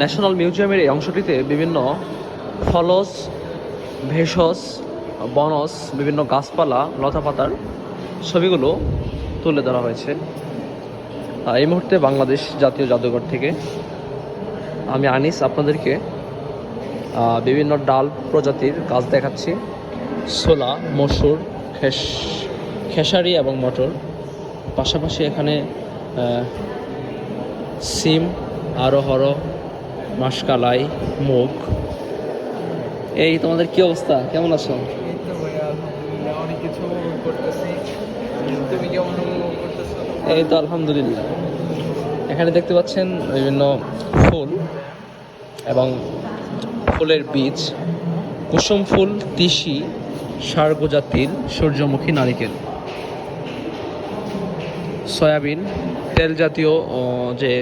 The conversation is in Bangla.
ন্যাশনাল মিউজিয়ামের এই অংশটিতে বিভিন্ন ফলস, ভেষজ বনস বিভিন্ন গাছপালা, লতাপাতার ছবিগুলো তুলে ধরা হয়েছে। এই মুহূর্তে বাংলাদেশ জাতীয় জাদুঘর থেকে আমি আনিস আপনাদেরকে বিভিন্ন ডাল প্রজাতির গাছ দেখাচ্ছি। ছোলা, মসুর, খেস, খেসারি এবং মটর। পাশাপাশি এখানে সিম আরোহর মাসকালাই মুগ। এই তোমাদের কি অবস্থা? কেমন আছো? এই তো আলহামদুলিল্লাহ এখানে দেখতে পাচ্ছেন বিভিন্ন ফুল এবং ফুলের বীজ। কুসুম ফুল তিসি সারগোজা তিল সূর্যমুখী নারিকেল। সয়াবিন তেল জাতীয় যে